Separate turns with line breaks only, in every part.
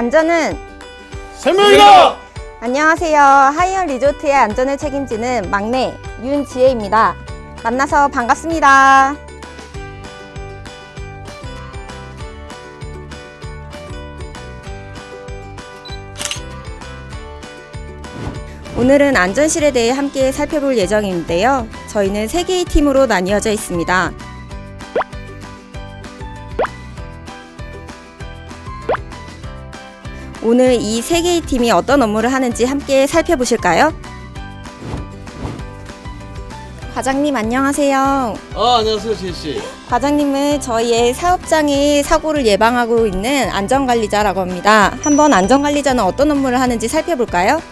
안전은
세 명이다!
안녕하세요. 하이어 리조트의 안전을 책임지는 막내 윤지혜입니다. 만나서 반갑습니다. 오늘은 안전실에 대해 함께 살펴볼 예정인데요. 저희는 세 개의 팀으로 나뉘어져 있습니다. 오늘 이 세 개의 팀이 어떤 업무를 하는지 함께 살펴보실까요? 과장님 안녕하세요.
아, 안녕하세요, 지혜 씨.
과장님은 저희의 사업장의 사고를 예방하고 있는 안전관리자라고 합니다. 한번 안전관리자는 어떤 업무를 하는지 살펴볼까요?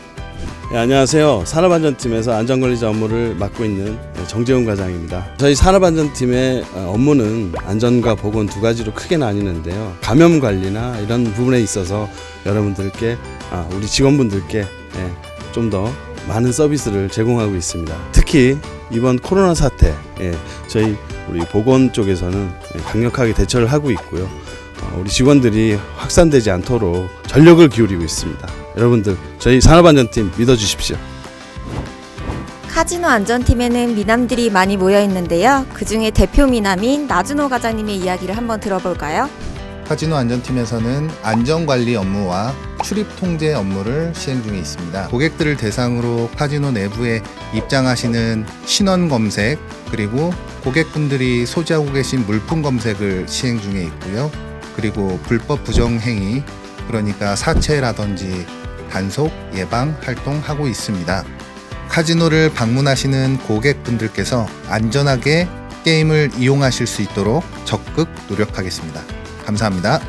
네, 안녕하세요. 산업안전팀에서 안전관리자 업무를 맡고 있는 정재훈 과장입니다. 저희 산업안전팀의 어, 업무는 안전과 보건 두 가지로 크게 나뉘는데요. 감염 관리나 이런 부분에 있어서 여러분들께 아, 우리 직원분들께 좀더 많은 서비스를 제공하고 있습니다. 특히 이번 코로나 사태 예, 저희 우리 보건 쪽에서는 예, 강력하게 대처를 하고 있고요. 어, 우리 직원들이 확산되지 않도록 전력을 기울이고 있습니다. 여러분들 저희 산업안전팀 믿어주십시오.
카지노 안전팀에는 미남들이 많이 모여 있는데요. 그 중에 대표 미남인 나준호 과장님의 이야기를 한번 들어볼까요?
카지노 안전팀에서는 안전관리 업무와 출입 통제 업무를 시행 중에 있습니다. 고객들을 대상으로 카지노 내부에 입장하시는 신원 검색 그리고 고객분들이 소지하고 계신 물품 검색을 시행 중에 있고요. 그리고 불법 부정 행위 그러니까 사채라든지 단속 예방 활동하고 있습니다. 카지노를 방문하시는 고객분들께서 안전하게 게임을 이용하실 수 있도록 적극 노력하겠습니다. 감사합니다.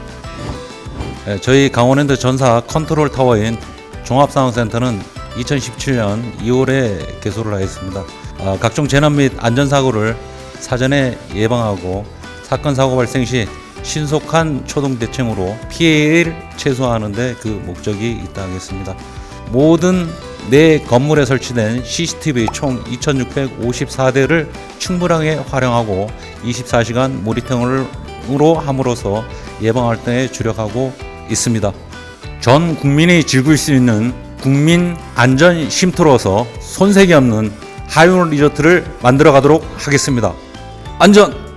예, 저희 강원랜드 전사 컨트롤 타워인 종합상황센터는 2017년 2월에 개소를 하였습니다. 아, 각종 재난 및 안전사고를 사전에 예방하고 사건 사고 발생 시 신속한 초동 대책으로 피해를 최소화하는 데 그 목적이 있다 하겠습니다. 모든 내 건물에 설치된 CCTV 총 2,654대를 충분하게 활용하고 24시간 모니터링으로 함으로써 예방 활동에 주력하고 있습니다. 전 국민이 즐길 수 있는 국민 안전 쉼터로서 손색이 없는 하이오 리조트를 만들어 가도록 하겠습니다. 안전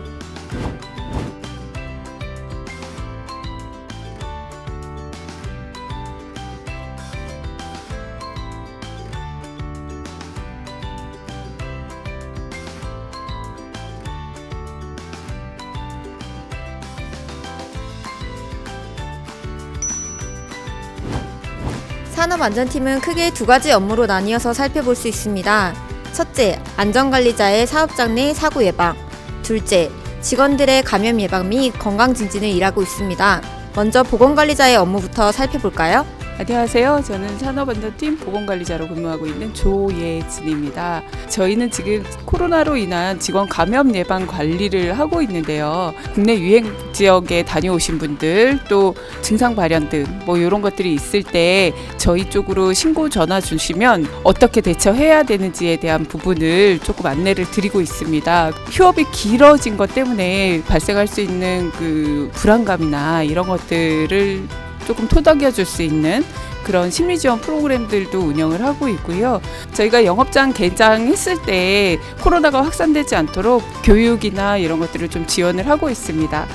산업안전팀은 크게 두 가지 업무로 나뉘어서 살펴볼 수 있습니다. 첫째, 안전관리자의 사업장 내 사고 예방. 둘째, 직원들의 감염 예방 및 건강 증진을 일하고 있습니다. 먼저 보건관리자의 업무부터 살펴볼까요?
안녕하세요. 저는 산업안전팀 보건관리자로 근무하고 있는 조예진입니다. 저희는 지금 코로나로 인한 직원 감염 예방 관리를 하고 있는데요. 국내 유행 지역에 다녀오신 분들 또 증상 발현 등 뭐 이런 것들이 있을 때 저희 쪽으로 신고 전화 주시면 어떻게 대처해야 되는지에 대한 부분을 조금 안내를 드리고 있습니다. 휴업이 길어진 것 때문에 발생할 수 있는 그 불안감이나 이런 것들을 조금 토닥여 줄 수 있는 그런 심리 지원 프로그램들도 운영을 하고 있고요. 저희가 영업장 개장했을 때 코로나가 확산되지 않도록 교육이나 이런 것들을 좀 지원을 하고 있습니다.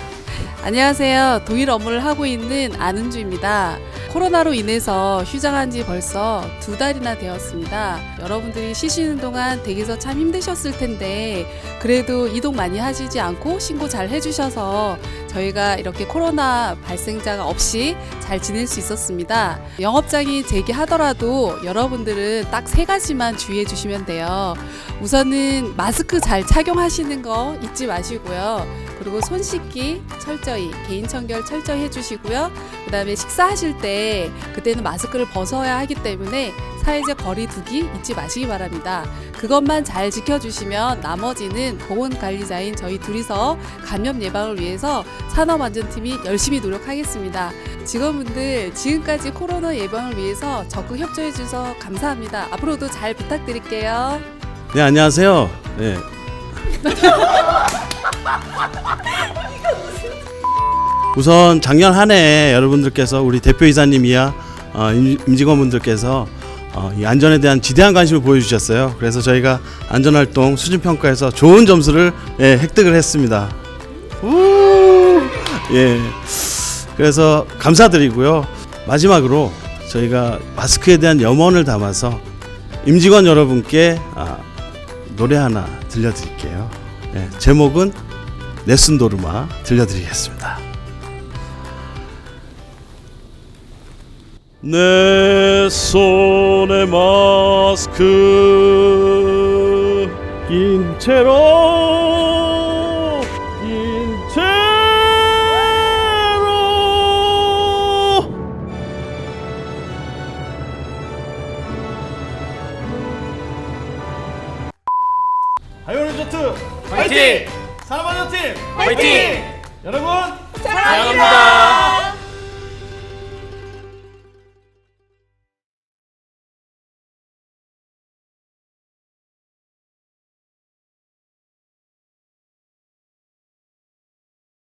안녕하세요. 동일 업무를 하고 있는 안은주입니다. 코로나로 인해서 휴장한 지 벌써 두 달이나 되었습니다. 여러분들이 쉬시는 동안 댁에서 참 힘드셨을 텐데 그래도 이동 많이 하시지 않고 신고 잘 해주셔서 저희가 이렇게 코로나 발생자가 없이 잘 지낼 수 있었습니다. 영업장이 재개하더라도 여러분들은 딱 세 가지만 주의해 주시면 돼요. 우선은 마스크 잘 착용하시는 거 잊지 마시고요. 그리고 손 씻기 철저히 개인 청결 철저히 해주시고요. 그 다음에 식사하실 때 그때는 마스크를 벗어야 하기 때문에 사회적 거리 두기 잊지 마시기 바랍니다. 그것만 잘 지켜주시면 나머지는 보건 관리자인 저희 둘이서 감염 예방을 위해서 산업안전팀이 열심히 노력하겠습니다. 직원분들 지금까지 코로나 예방을 위해서 적극 협조해 주셔서 감사합니다. 앞으로도 잘 부탁드릴게요.
네 안녕하세요. 네. 우선 작년 한 해 여러분들께서 우리 대표이사님이야 어, 임- 임직원분들께서 어, 이 안전에 대한 지대한 관심을 보여주셨어요. 그래서 저희가 안전활동 수준평가에서 좋은 점수를 예, 획득을 했습니다. 우! 예. 그래서 감사드리고요. 마지막으로 저희가 마스크에 대한 염원을 담아서 임직원 여러분께 아, 노래 하나 들려드릴게요. 예, 제목은 네순도르마 들려드리겠습니다. 내 손에 마스크 긴 채로 하이오렌저트 파이팅! 사랑하는 팀 파이팅! 여러분
사랑합니다.